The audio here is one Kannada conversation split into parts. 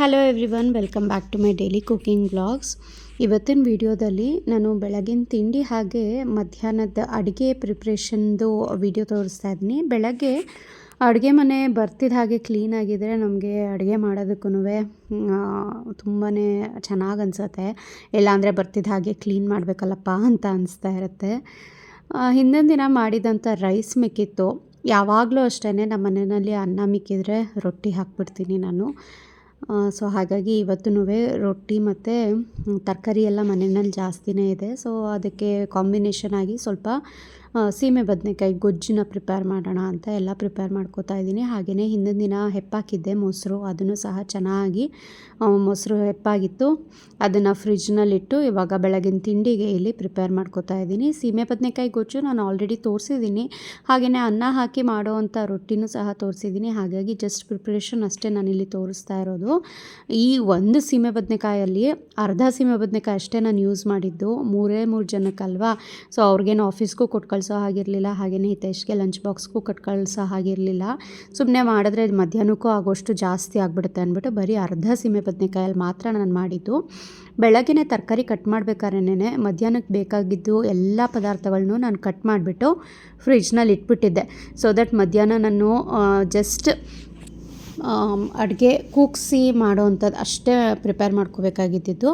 Hello everyone welcome back to my daily cooking blogs ಇವತ್ತಿನ ವಿಡಿಯೋದಲ್ಲಿ ನಾನು ಬೆಳಗಿನ ತಿಂಡಿ ಹಾಗೆ ಮಧ್ಯಾಹ್ನದ ಅಡುಗೆ ಪ್ರಿಪ್ರೇಷನ್ದು ವಿಡಿಯೋ ತೋರಿಸ್ತಾ ಇದ್ದೀನಿ. ಬೆಳಗ್ಗೆ ಅಡುಗೆ ಮನೆ ಬರ್ತಿದ್ದ ಹಾಗೆ ಕ್ಲೀನ್ ಆಗಿದ್ದರೆ ನಮಗೆ ಅಡುಗೆ ಮಾಡೋದಕ್ಕೂ ತುಂಬಾ ಚೆನ್ನಾಗಿ ಅನಿಸುತ್ತೆ. ಇಲ್ಲಾಂದರೆ ಬರ್ತಿದ್ದ ಹಾಗೆ ಕ್ಲೀನ್ ಮಾಡಬೇಕಲ್ಲಪ್ಪ ಅಂತ ಅನಿಸ್ತಾ ಇರುತ್ತೆ. ಹಿಂದಿನ ದಿನ ಮಾಡಿದಂಥ ರೈಸ್ ಮಿಕ್ಕಿತ್ತು. ಯಾವಾಗಲೂ ಅಷ್ಟೇ ನಮ್ಮ ಮನೆಯಲ್ಲಿ ಅನ್ನ ಮಿಕ್ಕಿದ್ರೆ ರೊಟ್ಟಿ ಹಾಕ್ಬಿಡ್ತೀನಿ ನಾನು. ಸೊ ಹಾಗಾಗಿ ಇವತ್ತೂ ರೊಟ್ಟಿ ಮತ್ತು ತರಕಾರಿ ಎಲ್ಲ ಮನೆಯಲ್ಲಿ ಜಾಸ್ತಿನೇ ಇದೆ. ಸೊ ಅದಕ್ಕೆ ಕಾಂಬಿನೇಷನ್ ಆಗಿ ಸ್ವಲ್ಪ ಸೀಮೆ ಬದನೆಕಾಯಿ ಗೊಜ್ಜನ್ನ ಪ್ರಿಪೇರ್ ಮಾಡೋಣ ಅಂತ ಎಲ್ಲ ಪ್ರಿಪೇರ್ ಮಾಡ್ಕೋತಾ ಇದ್ದೀನಿ. ಹಾಗೆಯೇ ಹಿಂದಿನ ದಿನ ಹೆಪ್ಪಾಕಿದ್ದೆ ಮೊಸರು, ಅದನ್ನು ಸಹ ಚೆನ್ನಾಗಿ ಮೊಸರು ಹೆಪ್ಪಾಗಿತ್ತು. ಅದನ್ನು ಫ್ರಿಜ್ನಲ್ಲಿಟ್ಟು ಇವಾಗ ಬೆಳಗಿನ ತಿಂಡಿಗೆ ಇಲ್ಲಿ ಪ್ರಿಪೇರ್ ಮಾಡ್ಕೋತಾ ಇದ್ದೀನಿ. ಸೀಮೆ ಬದನೆಕಾಯಿ ಗೊಜ್ಜು ನಾನು ಆಲ್ರೆಡಿ ತೋರಿಸಿದ್ದೀನಿ. ಹಾಗೆಯೇ ಅನ್ನ ಹಾಕಿ ಮಾಡುವಂಥ ರೊಟ್ಟಿನೂ ಸಹ ತೋರಿಸಿದ್ದೀನಿ. ಹಾಗಾಗಿ ಜಸ್ಟ್ ಪ್ರಿಪ್ರೇಷನ್ ಅಷ್ಟೇ ನಾನಿಲ್ಲಿ ತೋರಿಸ್ತಾ ಇರೋದು. ಈ ಒಂದು ಸೀಮೆ ಬದನೆಕಾಯಲ್ಲಿ ಅರ್ಧ ಸೀಮೆ ಬದನೆಕಾಯಿ ಅಷ್ಟೇ ನಾನು ಯೂಸ್ ಮಾಡಿದ್ದು. ಮೂರೇ ಮೂರು ಜನಕ್ಕಲ್ವಾ? ಸೊ ಅವ್ರಿಗೇನು ಆಫೀಸ್ಗೂ ಕೊಟ್ಟು ಕಳಿಸೋ ಆಗಿರಲಿಲ್ಲ ಹಾಗೆಯೇ ಹಿತೇಶ್ಗೆ ಲಂಚ್ ಬಾಕ್ಸ್ಗೂ ಕೊಟ್ಟು ಕಳಿಸೋ ಹಾಗಿರಲಿಲ್ಲ. ಸುಮ್ಮನೆ ಮಾಡಿದ್ರೆ ಮಧ್ಯಾಹ್ನಕ್ಕೂ ಆಗೋಷ್ಟು ಜಾಸ್ತಿ ಆಗಿಬಿಡುತ್ತೆ ಅಂದ್ಬಿಟ್ಟು ಬರೀ ಅರ್ಧ ಸೀಮೆ ಬದನೆಕಾಯಲ್ಲಿ ಮಾತ್ರ ನಾನು ಮಾಡಿದ್ದು. ಬೆಳಗ್ಗೆನೇ ತರಕಾರಿ ಕಟ್ ಮಾಡಬೇಕಾದ್ರೇನೆ ಮಧ್ಯಾಹ್ನಕ್ಕೆ ಬೇಕಾಗಿದ್ದು ಎಲ್ಲ ಪದಾರ್ಥಗಳನ್ನೂ ನಾನು ಕಟ್ ಮಾಡಿಬಿಟ್ಟು ಫ್ರಿಜ್ನಲ್ಲಿ ಇಟ್ಬಿಟ್ಟಿದ್ದೆ ಸೊ ದಟ್ ಮಧ್ಯಾಹ್ನ ನಾನು ಜಸ್ಟ್ ಅಡುಗೆ ಕೂಗಿಸಿ ಮಾಡೋವಂಥದ್ದು ಅಷ್ಟೇ ಪ್ರಿಪೇರ್ ಮಾಡ್ಕೋಬೇಕಾಗಿದ್ದಿದ್ದು.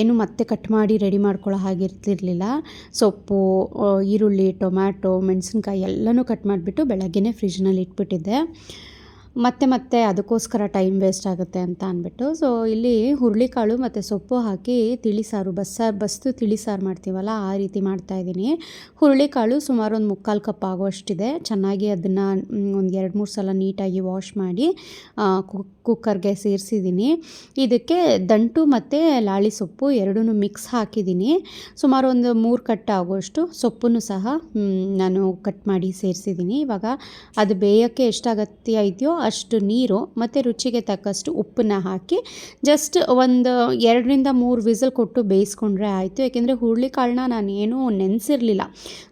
ಏನು ಮತ್ತೆ ಕಟ್ ಮಾಡಿ ರೆಡಿ ಮಾಡ್ಕೊಳ್ಳೋ ಹಾಗಿರ್ತಿರ್ಲಿಲ್ಲ. ಸೊಪ್ಪು ಈರುಳ್ಳಿ, ಟೊಮ್ಯಾಟೊ, ಮೆಣಸಿನ್ಕಾಯಿ ಎಲ್ಲನೂ ಕಟ್ ಮಾಡಿಬಿಟ್ಟು ಬೆಳಗ್ಗೆನೇ ಫ್ರಿಜ್ನಲ್ಲಿ ಇಟ್ಬಿಟ್ಟಿದ್ದೆ. ಮತ್ತೆ ಮತ್ತೆ ಅದಕ್ಕೋಸ್ಕರ ಟೈಮ್ ವೇಸ್ಟ್ ಆಗುತ್ತೆ ಅಂತ ಅಂದ್ಬಿಟ್ಟು ಸೊ ಇಲ್ಲಿ ಹುರುಳಿಕಾಳು ಮತ್ತು ಸೊಪ್ಪು ಹಾಕಿ ತಿಳಿಸಾರು ಬಸ್ಸಾರು ಬಸ್ತು ತಿಳಿಸಾರು ಮಾಡ್ತೀವಲ್ಲ, ಆ ರೀತಿ ಮಾಡ್ತಾಯಿದ್ದೀನಿ ಹುರುಳಿಕಾಳು ಸುಮಾರು ಒಂದು ಮುಕ್ಕಾಲು ಕಪ್ ಆಗುವಷ್ಟಿದೆ. ಚೆನ್ನಾಗಿ ಅದನ್ನು ಒಂದು ಎರಡು, ಮೂರು ಸಲ ನೀಟಾಗಿ ವಾಶ್ ಮಾಡಿ ಕುಕ್ಕರ್ಗೆ ಸೇರಿಸಿದ್ದೀನಿ. ಇದಕ್ಕೆ ದಂಟು ಮತ್ತು ಲಾಳಿ ಸೊಪ್ಪು ಎರಡೂ ಮಿಕ್ಸ್ ಹಾಕಿದ್ದೀನಿ. ಸುಮಾರು ಒಂದು ಮೂರು ಕಟ್ ಆಗುವಷ್ಟು ಸೊಪ್ಪನ್ನು ಸಹ ನಾನು ಕಟ್ ಮಾಡಿ ಸೇರಿಸಿದ್ದೀನಿ. ಇವಾಗ ಅದು ಬೇಯೋಕ್ಕೆ ಎಷ್ಟು ಅಗತ್ಯ ಇದೆಯೋ ಅಷ್ಟು ನೀರು ಮತ್ತು ರುಚಿಗೆ ತಕ್ಕಷ್ಟು ಉಪ್ಪನ್ನ ಹಾಕಿ ಜಸ್ಟ್ ಒಂದು ಎರಡರಿಂದ ಮೂರು ವಿಸಲ್ ಕೊಟ್ಟು ಬೇಯಿಸ್ಕೊಂಡ್ರೆ ಆಯಿತು. ಯಾಕೆಂದರೆ ಹುರುಳಿಕಾಳನ್ನ ನಾನು ಏನೂ ನೆನೆಸಿರಲಿಲ್ಲ.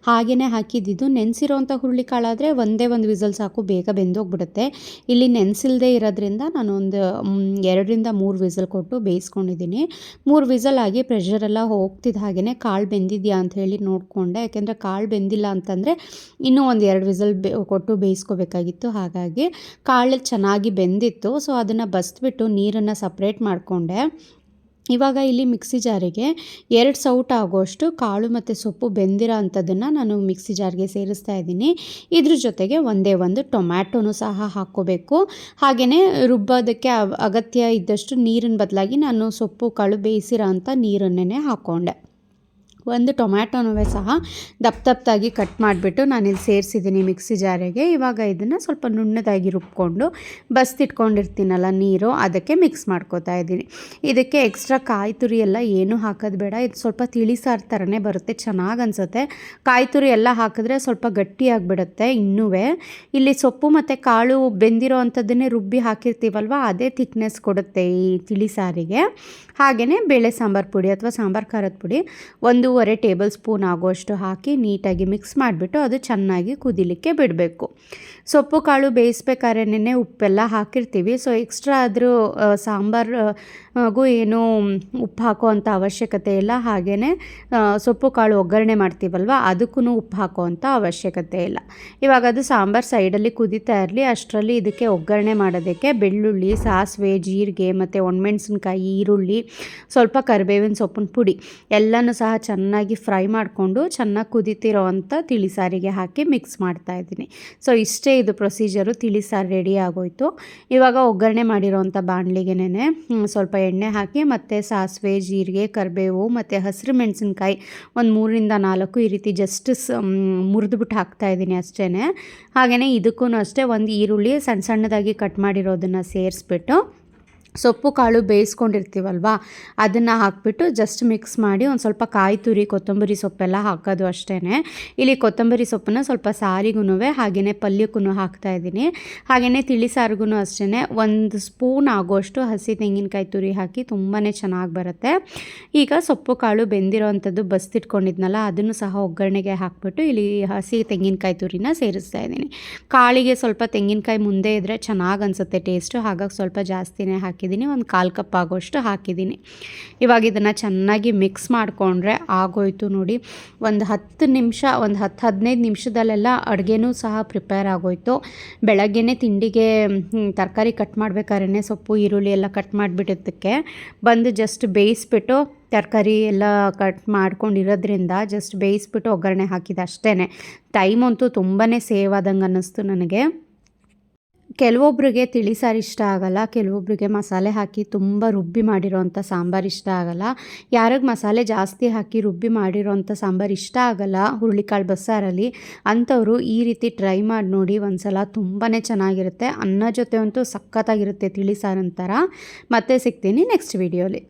ಹಾಗೆಯೇ ಹಾಕಿದ್ದಿದ್ದು. ನೆನೆಸಿರೋಂಥ ಹುರುಳಿಕಾಳಾದರೆ ಒಂದೇ ಒಂದು ವಿಸಲ್ ಸಾಕು ಬೇಗ ಬೆಂದೋಗ್ಬಿಡುತ್ತೆ. ಇಲ್ಲಿ ನೆನೆಸಿಲ್ದೇ ಇರೋದ್ರಿಂದ ನಾನು ಒಂದು ಮ್, ಎರಡರಿಂದ ಮೂರು ವಿಸಲ್ ಕೊಟ್ಟು ಬೇಯಿಸ್ಕೊಂಡಿದ್ದೀನಿ. ಮೂರು ವಿಸಲ್ ಆಗಿ ಪ್ರೆಷರೆಲ್ಲ ಹೋಗ್ತಿದ್ದ ಹಾಗೆಯೇ ಕಾಳು ಬೆಂದಿದೆಯಾ ಅಂತ ಹೇಳಿ ನೋಡಿಕೊಂಡೆ. ಯಾಕೆಂದರೆ ಕಾಳು ಬೆಂದಿಲ್ಲ ಅಂತಂದರೆ ಇನ್ನೂ ಒಂದು ಎರಡು ವಿಸಲ್ ಬೆ ಕೊಟ್ಟು ಬೇಯಿಸ್ಕೋಬೇಕಾಗಿತ್ತು. ಹಾಗಾಗಿ ಕಾಳು ಚೆನ್ನಾಗಿ ಬೆಂದಿತ್ತು ಸೊ ಅದನ್ನು ಬಸ್ಬಿಟ್ಟು ನೀರನ್ನು ಸಪ್ರೇಟ್ ಮಾಡಿಕೊಂಡೆ. ಇವಾಗ ಇಲ್ಲಿ ಮಿಕ್ಸಿ ಜಾರಿಗೆ ಎರಡು ಸೌಟ್ ಆಗೋಷ್ಟು ಕಾಳು ಮತ್ತು ಸೊಪ್ಪು ಬೆಂದಿರೋ ಅಂಥದ್ದನ್ನು ನಾನು ಮಿಕ್ಸಿ ಜಾರಿಗೆ ಸೇರಿಸ್ತಾ ಇದ್ದೀನಿ. ಇದ್ರ ಜೊತೆಗೆ ಒಂದೇ ಒಂದು ಟೊಮ್ಯಾಟೊನು ಸಹ ಹಾಕ್ಕೋಬೇಕು. ಹಾಗೆಯೇ ರುಬ್ಬೋದಕ್ಕೆ ಅಗತ್ಯ ಇದ್ದಷ್ಟು ನೀರಿನ ಬದಲಾಗಿ ನಾನು ಸೊಪ್ಪು, ಕಾಳು ಬೇಯಿಸಿರೋ ಅಂಥ ನೀರನ್ನೇ ಹಾಕ್ಕೊಂಡೆ. ಒಂದು ಟೊಮ್ಯಾಟೊನೂ ಸಹ ದಪ್ಪ ದಪ್ಪದಾಗಿ ಕಟ್ ಮಾಡಿಬಿಟ್ಟು ನಾನಿಲ್ಲಿ ಸೇರಿಸಿದ್ದೀನಿ ಮಿಕ್ಸಿ ಜಾರಿಗೆ. ಇವಾಗ ಇದನ್ನು ಸ್ವಲ್ಪ ನುಣ್ಣದಾಗಿ ರುಬ್ಕೊಂಡು ಬಸ್ತಿಟ್ಕೊಂಡಿರ್ತೀನಲ್ಲ ನೀರು, ಅದಕ್ಕೆ ಮಿಕ್ಸ್ ಮಾಡ್ಕೋತಾ ಇದ್ದೀನಿ. ಇದಕ್ಕೆ ಎಕ್ಸ್ಟ್ರಾ ಕಾಯಿ ತುರಿ ಎಲ್ಲ ಏನೂ ಹಾಕೋದು ಬೇಡ. ಇದು ಸ್ವಲ್ಪ ತಿಳಿ ಸಾರು ಥರನೇ ಬರುತ್ತೆ, ಚೆನ್ನಾಗಿ ಅನಿಸುತ್ತೆ. ಕಾಯಿ ತುರಿ ಎಲ್ಲ ಹಾಕಿದ್ರೆ ಸ್ವಲ್ಪ ಗಟ್ಟಿಯಾಗಿಬಿಡುತ್ತೆ ಇನ್ನೂ ಇಲ್ಲಿ ಸೊಪ್ಪು ಮತ್ತು ಕಾಳು ಬೆಂದಿರೋ ಅಂಥದ್ದನ್ನೇ ರುಬ್ಬಿ ಹಾಕಿರ್ತೀವಲ್ವ, ಅದೇ ಥಿಕ್ನೆಸ್ ಕೊಡುತ್ತೆ ಈ ತಿಳಿಸಾರಿಗೆ ಹಾಗೆಯೇ ಬೇಳೆ ಸಾಂಬಾರು ಪುಡಿ ಅಥವಾ ಸಾಂಬಾರು ಖಾರದ ಪುಡಿ ಒಂದೂವರೆ ಟೇಬಲ್ ಸ್ಪೂನ್ ಆಗುವಷ್ಟು ಹಾಕಿ ನೀಟಾಗಿ ಮಿಕ್ಸ್ ಮಾಡಿಬಿಟ್ಟು ಅದು ಚೆನ್ನಾಗಿ ಕುದಿಲಿಕ್ಕೆ ಬಿಡಬೇಕು. ಸೊಪ್ಪು, ಕಾಳು ಬೇಯಿಸ್ಬೇಕಾದ್ರೇನೆ ಉಪ್ಪೆಲ್ಲ ಹಾಕಿರ್ತೀವಿ. ಸೊ ಎಕ್ಸ್ಟ್ರಾ ಆದರೂ ಸಾಂಬಾರು ಹಾಗೂ ಏನು ಉಪ್ಪು ಹಾಕೋ ಅಂಥ ಅವಶ್ಯಕತೆ ಇಲ್ಲ. ಹಾಗೆಯೇ ಸೊಪ್ಪು, ಕಾಳು ಒಗ್ಗರಣೆ ಮಾಡ್ತೀವಲ್ವ ಅದಕ್ಕೂ ಉಪ್ಪು ಹಾಕೋ ಅಂಥ ಅವಶ್ಯಕತೆ ಇಲ್ಲ. ಇವಾಗ ಅದು ಸಾಂಬಾರು ಸೈಡಲ್ಲಿ ಕುದೀತಾ ಇರಲಿ. ಅಷ್ಟರಲ್ಲಿ ಇದಕ್ಕೆ ಒಗ್ಗರಣೆ ಮಾಡೋದಕ್ಕೆ ಬೆಳ್ಳುಳ್ಳಿ, ಸಾಸಿವೆ, ಜೀರಿಗೆ, ಮತ್ತು ಒಣಮೆಣಸಿನ್ಕಾಯಿ, ಈರುಳ್ಳಿ, ಸ್ವಲ್ಪ ಕರಿಬೇವಿನ ಸೊಪ್ಪಿನ ಪುಡಿ ಎಲ್ಲನೂ ಸಹ ಚೆನ್ನಾಗಿ ಫ್ರೈ ಮಾಡಿಕೊಂಡು ಚೆನ್ನಾಗಿ ಕುದೀತಿರೋ ಅಂಥ ತಿಳಿಸಾರಿಗೆ ಹಾಕಿ ಮಿಕ್ಸ್ ಮಾಡ್ತಾ ಇದ್ದೀನಿ. ಸೊ ಇಷ್ಟೇ ಇದು ಪ್ರೊಸೀಜರು. ತಿಳಿಸಾರು ರೆಡಿ ಆಗೋಯ್ತು. ಇವಾಗ ಒಗ್ಗರಣೆ ಮಾಡಿರೋವಂಥ ಬಾಣಲಿಗೆನೇ ಸ್ವಲ್ಪ ಎಣ್ಣೆ ಹಾಕಿ ಮತ್ತು ಸಾಸಿವೆ, ಜೀರಿಗೆ, ಕರಿಬೇವು ಮತ್ತು ಹಸಿರು ಮೆಣಸಿನ್ಕಾಯಿ ಒಂದು ಮೂರರಿಂದ ನಾಲ್ಕು ಈ ರೀತಿ ಜಸ್ಟ್ ಮುರಿದ್ಬಿಟ್ಟು ಹಾಕ್ತಾ ಇದ್ದೀನಿ ಅಷ್ಟೇ ಹಾಗೆಯೇ ಇದಕ್ಕೂ ಅಷ್ಟೇ ಒಂದು ಈರುಳ್ಳಿ ಸಣ್ಣ ಸಣ್ಣದಾಗಿ ಕಟ್ ಮಾಡಿರೋದನ್ನು ಸೇರಿಸ್ಬಿಟ್ಟು ಸೊಪ್ಪು ಕಾಳು ಬೇಯಿಸ್ಕೊಂಡಿರ್ತೀವಲ್ವ, ಅದನ್ನು ಹಾಕ್ಬಿಟ್ಟು ಜಸ್ಟ್ ಮಿಕ್ಸ್ ಮಾಡಿ ಒಂದು ಸ್ವಲ್ಪ ಕಾಯಿ ತುರಿ, ಕೊತ್ತಂಬರಿ ಸೊಪ್ಪೆಲ್ಲ ಹಾಕೋದು ಅಷ್ಟೇ ಇಲ್ಲಿ ಕೊತ್ತಂಬರಿ ಸೊಪ್ಪನ್ನ ಸ್ವಲ್ಪ ಸಾರಿಗೂ ಹಾಗೆಯೇ ಪಲ್ಯಕ್ಕೂ ಹಾಕ್ತಾ ಇದ್ದೀನಿ. ಹಾಗೆಯೇ ತಿಳಿ ಸಾರಿಗೂ ಅಷ್ಟೇ ಒಂದು ಸ್ಪೂನ್ ಆಗೋಷ್ಟು ಹಸಿ ತೆಂಗಿನಕಾಯಿ ತುರಿ ಹಾಕಿ ತುಂಬಾ ಚೆನ್ನಾಗಿ ಬರುತ್ತೆ. ಈಗ ಸೊಪ್ಪು ಕಾಳು ಬೆಂದಿರೋ ಅಂಥದ್ದು ಬಸ್ತಿಟ್ಕೊಂಡಿದ್ನಲ್ಲ, ಅದನ್ನು ಸಹ ಒಗ್ಗರಣೆಗೆ ಹಾಕ್ಬಿಟ್ಟು ಇಲ್ಲಿ ಹಸಿ ತೆಂಗಿನಕಾಯಿ ತುರಿನ ಸೇರಿಸ್ತಾ ಇದ್ದೀನಿ. ಕಾಳಿಗೆ ಸ್ವಲ್ಪ ತೆಂಗಿನಕಾಯಿ ಮುಂದೆ ಇದ್ದರೆ ಚೆನ್ನಾಗಿ ಅನಿಸುತ್ತೆ ಟೇಸ್ಟು ಹಾಗಾಗಿ ಸ್ವಲ್ಪ ಜಾಸ್ತಿನೇ ಹಾಕಿದ್ದೀನಿ. ಹಾಕಿದ್ದೀನಿ, ಒಂದು ಕಾಲು ಕಪ್ ಆಗೋಷ್ಟು ಹಾಕಿದ್ದೀನಿ. ಇವಾಗ ಇದನ್ನು ಚೆನ್ನಾಗಿ ಮಿಕ್ಸ್ ಮಾಡಿಕೊಂಡ್ರೆ ಆಗೋಯ್ತು ನೋಡಿ. ಒಂದು ಹತ್ತು ನಿಮಿಷ, ಒಂದು ಹತ್ತು ಹದಿನೈದು ನಿಮಿಷದಲ್ಲೆಲ್ಲ ಅಡುಗೆನೂ ಸಹ ಪ್ರಿಪೇರ್ ಆಗೋಯ್ತು. ಬೆಳಗ್ಗೆನೇ ತಿಂಡಿಗೆ ತರಕಾರಿ ಕಟ್ ಮಾಡಬೇಕಾದ್ರೆ ಸೊಪ್ಪು, ಈರುಳ್ಳಿ ಎಲ್ಲ ಕಟ್ ಮಾಡಿಬಿಟ್ಟಿದ್ದಕ್ಕೆ. ಬಂದು ಜಸ್ಟ್ ಬೇಯಿಸ್ಬಿಟ್ಟು ತರಕಾರಿ ಎಲ್ಲ ಕಟ್ ಮಾಡ್ಕೊಂಡಿರೋದ್ರಿಂದ ಜಸ್ಟ್ ಬೇಯಿಸ್ಬಿಟ್ಟು ಒಗ್ಗರಣೆ ಹಾಕಿದೆ ಅಷ್ಟೇ ಟೈಮ್ ಅಂತೂ ತುಂಬಾ ಸೇವ್ ಆದಂಗೆ ಅನ್ನಿಸ್ತು ನನಗೆ. ಕೆಲವೊಬ್ರಿಗೆ ತಿಳಿ ಸಾರು ಇಷ್ಟ ಆಗಲ್ಲ ಕೆಲವೊಬ್ಬರಿಗೆ ಮಸಾಲೆ ಹಾಕಿ ತುಂಬ ರುಬ್ಬಿ ಮಾಡಿರೋವಂಥ ಸಾಂಬಾರು ಇಷ್ಟ ಆಗಲ್ಲ. ಯಾರಿಗೆ ಮಸಾಲೆ ಜಾಸ್ತಿ ಹಾಕಿ ರುಬ್ಬಿ ಮಾಡಿರೋವಂಥ ಸಾಂಬಾರು ಇಷ್ಟ ಆಗಲ್ಲ ಹುರುಳಿಕಾಳು ಬಸ್ಸಾರಲ್ಲಿ, ಅಂಥವರು ಈ ರೀತಿ ಟ್ರೈ ಮಾಡಿ ನೋಡಿ ಒಂದ್ಸಲ ತುಂಬಾ ಚೆನ್ನಾಗಿರುತ್ತೆ. ಅನ್ನ ಜೊತೆ ಅಂತೂ ಸಖತ್ತಾಗಿರುತ್ತೆ ತಿಳಿ ಸಾರು ಅಂತಾರ. ಮತ್ತೆ ಸಿಗ್ತೀನಿ ನೆಕ್ಸ್ಟ್ ವೀಡಿಯೋಲಿ.